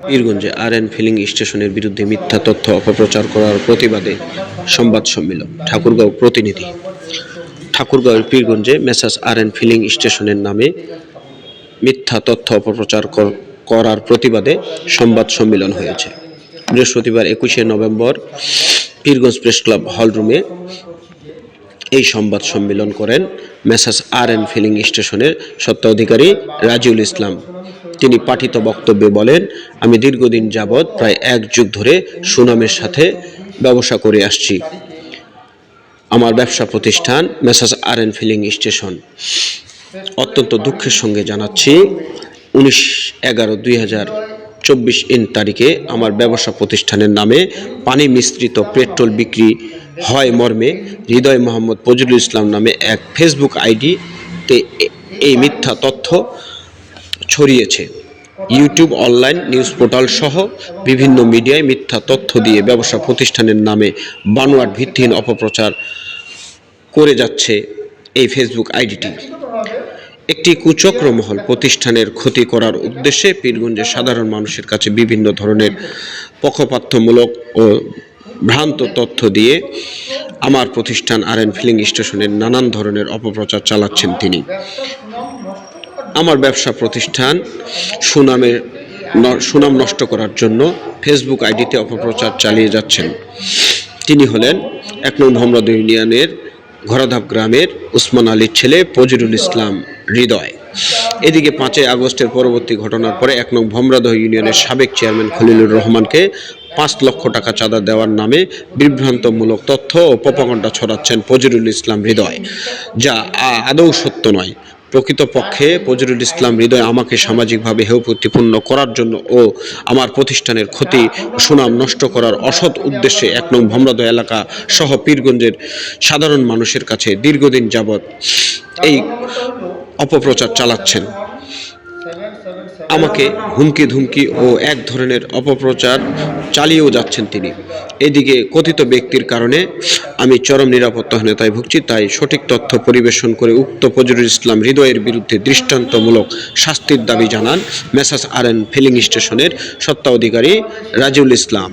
পীরগঞ্জে আর N filling স্টেশনের বিরুদ্ধে মিথ্যা তথ্য অপপ্রচার করার প্রতিবাদে সংবাদ সম্মেলন, ঠাকুরগাঁও প্রতিনিধি। ঠাকুরগাঁওয়ের পীরগঞ্জে মেসাস আর এন ফিলিং স্টেশনের নামে মিথ্যা তথ্য অপপ্রচার করার প্রতিবাদে সংবাদ সম্মেলন হয়েছে। বৃহস্পতিবার একুশে নভেম্বর পীরগঞ্জ প্রেস ক্লাব হলরুমে এই সংবাদ সম্মেলন করেন মেসাস আর এন ফিলিং স্টেশনের স্বত্বাধিকারী রাজিউল ইসলাম। তিনি পাঠিত বক্তব্যে বলেন, আমি দীর্ঘদিন যাবৎ প্রায় এক যুগ ধরে সুনামের সাথে ব্যবসা করে আসছি। আমার ব্যবসা প্রতিষ্ঠান Messrs R N filling station. অত্যন্ত দুঃখের সঙ্গে জানাচ্ছি, উনিশ এগারো দুই হাজার চব্বিশ ইন তারিখে আমার ব্যবসা প্রতিষ্ঠানের নামে পানি মিশ্রিত পেট্রোল বিক্রি হয় মর্মে হৃদয় মোহাম্মদ ফজলুল ইসলাম নামে এক ফেসবুক আইডিতে এই মিথ্যা তথ্য ছড়িয়েছে। ইউটিউব অনলাইন নিউজ পোর্টাল সহ বিভিন্ন মিডিয়ায় মিথ্যা তথ্য দিয়ে ব্যবসা প্রতিষ্ঠানের নামে বানোয়াট ভিত্তিহীন অপপ্রচার করে যাচ্ছে এই ফেসবুক আইডিটি একটি কুচক্র মহল প্রতিষ্ঠানের ক্ষতি করার উদ্দেশ্যে পীরগঞ্জের সাধারণ মানুষের কাছে বিভিন্ন ধরনের পক্ষপাতমূলক ও ভ্রান্ত তথ্য দিয়ে আমার প্রতিষ্ঠান আর এন ফিলিং স্টেশনের নানান ধরনের অপপ্রচার চালাচ্ছেন তিনি। আমার ব্যবসা প্রতিষ্ঠান সুনামের সুনাম নষ্ট করার জন্য ফেসবুক আইডিতে অপপ্রচার চালিয়ে যাচ্ছেন। তিনি হলেন এক নং মোহাম্মদ ইউনিয়নের ঘরাধাপ গ্রামের উসমান আলীর ছেলে ফজরুল ইসলাম হৃদয়। এদিকে পাঁচই আগস্টের পরবর্তী ঘটনার পরে এক নং ভমরাদহ ইউনিয়নের সাবেক চেয়ারম্যান খলিলুর রহমানকে পাঁচ লক্ষ টাকা চাঁদা দেওয়ার নামে বিভ্রান্তমূলক তথ্য ও প্রপাগণ্ডা ছড়াচ্ছেন ফজরুল ইসলাম হৃদয়, যা আদৌ সত্য নয়। প্রকৃতপক্ষে ফজরুল ইসলাম হৃদয় আমাকে সামাজিকভাবে হেউ প্রতিপন্ন করার জন্য ও আমার প্রতিষ্ঠানের ক্ষতি সুনাম নষ্ট করার অসৎ উদ্দেশ্যে এক নং ভমরাদ এলাকা সহ পীরগঞ্জের সাধারণ মানুষের কাছে দীর্ঘদিন যাবৎ এই অপপ্রচার চালাচ্ছেন। আমাকে হুমকি ধুমকি ও এক ধরনের অপপ্রচার চালিয়েও যাচ্ছেন তিনি। এদিকে কথিত ব্যক্তির কারণে আমি চরম নিরাপত্তাহীনতায় ভুগছি, তাই সঠিক তথ্য পরিবেশন করে উক্ত ফজরুল ইসলাম হৃদয়ের বিরুদ্ধে দৃষ্টান্তমূলক শাস্তির দাবি জানান মেসাস আর এন ফিলিং স্টেশনের সত্ত্বাধিকারী রাজিউল ইসলাম।